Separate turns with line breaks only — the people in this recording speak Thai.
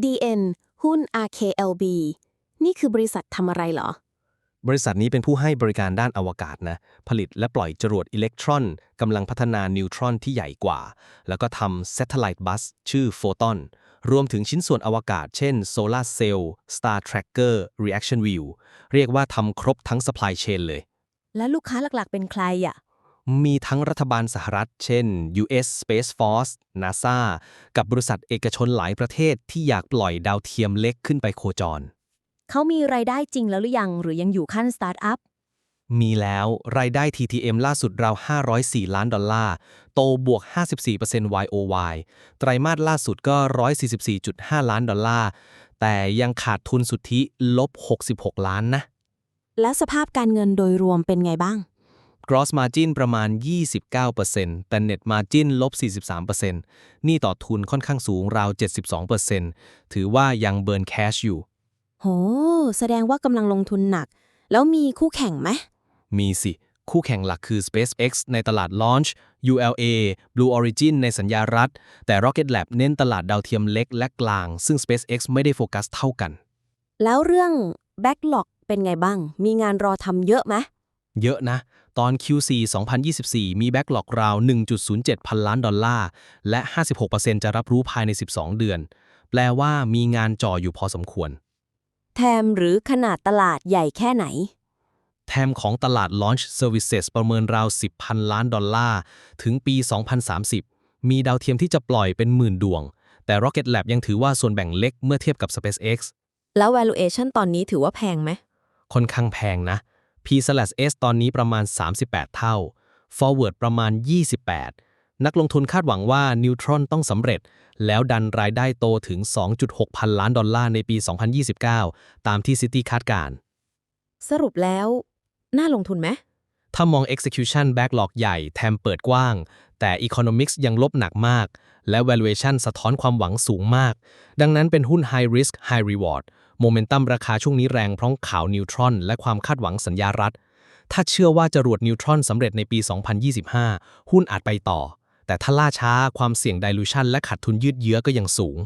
DN หุ้น RKLB นี่คือบริษัททำอะไรเหรอ
บริษัทนี้เป็นผู้ให้บริการด้านอวกาศนะ ผลิตและปล่อยจรวดอิเล็กตรอนกำลังพัฒนานิวตรอนที่ใหญ่กว่า แล้วก็ทำ Satellite Bus ชื่อ Photon รวมถึงชิ้นส่วนอวกาศ เช่น Solar Cell Star Tracker Reaction Wheel เรียกว่าทำครบทั้ง supply chain เลย
และลูกค้าหลักๆ เป็นใครอะ
มีทั้งรัฐบาลสหรัฐ เช่น US Space Force NASA กับบริษัทเอกชนหลายประเทศที่อยากปล่อยดาวเทียมเล็กขึ้นไปโคจร
เขามีรายได้จริงแล้วหรือยัง หรือยังอยู่ขั้นสตาร์ทอัพ
มีแล้วรายได้ TTM ล่าสุดราว 504 ล้านดอลลาร์ โตบวก 54% YOY ไตรมาสล่าสุดก็ 144.5 ล้านดอลลาร์ แต่ยังขาดทุนสุทธิลบ 66 ล้านนะ
และสภาพการเงินโดยรวมเป็นไงบ้าง
Gross Margin ประมาณ 29%แต่ Net Margin ลบ 43%หนี่ต่อทุนค่อนข้างสูงราว 72%ถือว่ายังเบิร์นแคชอยู่
โห แสดงว่ากำลังลงทุนหนัก แล้วมีคู่แข่งไหม
มีสิ คู่แข่งหลักคือ SpaceX ในตลาด Launch ULA Blue Origin ในสัญญารัฐ แต่ Rocket Lab เน้นตลาดดาวเทียมเล็กและกลาง ซึ่ง SpaceX ไม่ได้โฟกัสเท่ากัน
แล้วเรื่อง Backlog เป็นไงบ้าง มีงานรอทำเยอะไหม
เยอะนะ ตอน Q4 2024 มีแบ็กหลอกราว 1.07 พันล้านดอลลาร์ และ 56%จะรับรู้ภายใน 12 เดือน แปลว่ามีงานจ่ออยู่พอสมควร
แทมหรือขนาดตลาดใหญ่แค่ไหน
แทมของตลาด Launch Services ประเมินราว 10 พันล้านดอลลาร์ ถึงปี 2030 มีดาวเทียมที่จะปล่อยเป็นหมื่นดวง แต่ Rocket Lab ยังถือว่าส่วนแบ่งเล็กเมื่อเทียบกับ SpaceX
แล้ว valuation ตอนนี้ถือว่าแพงไหม
ค่อนข้างแพงนะ P/S ตอนนี้ประมาณ 38 เท่า Forward ประมาณ 28 นักลงทุนคาดหวังว่านิวตรอนต้องสำเร็จ แล้วดันรายได้โตถึง 2.6 พันล้านดอลลาร์ในปี 2029 ตามที่ซิตี้คาดการ
สรุปแล้ว น่าลงทุนไหม
ถ้ามอง execution backlog ใหญ่แทมเปิดกว้าง แต่ economics ยังลบหนักมาก และ valuation สะท้อนความหวังสูงมาก ดังนั้นเป็นหุ้น high risk high reward โมเมนตัมราคาช่วงนี้แรงเพราะข่าวนิวตรอนและความคาดหวังสัญญารัฐ ถ้าเชื่อว่าจรวดนิวตรอนสำเร็จในปี 2025 หุ้นอาจไปต่อ แต่ถ้าล่าช้าความเสี่ยง dilution และขาดทุนยืดเยื้อก็ยังสูง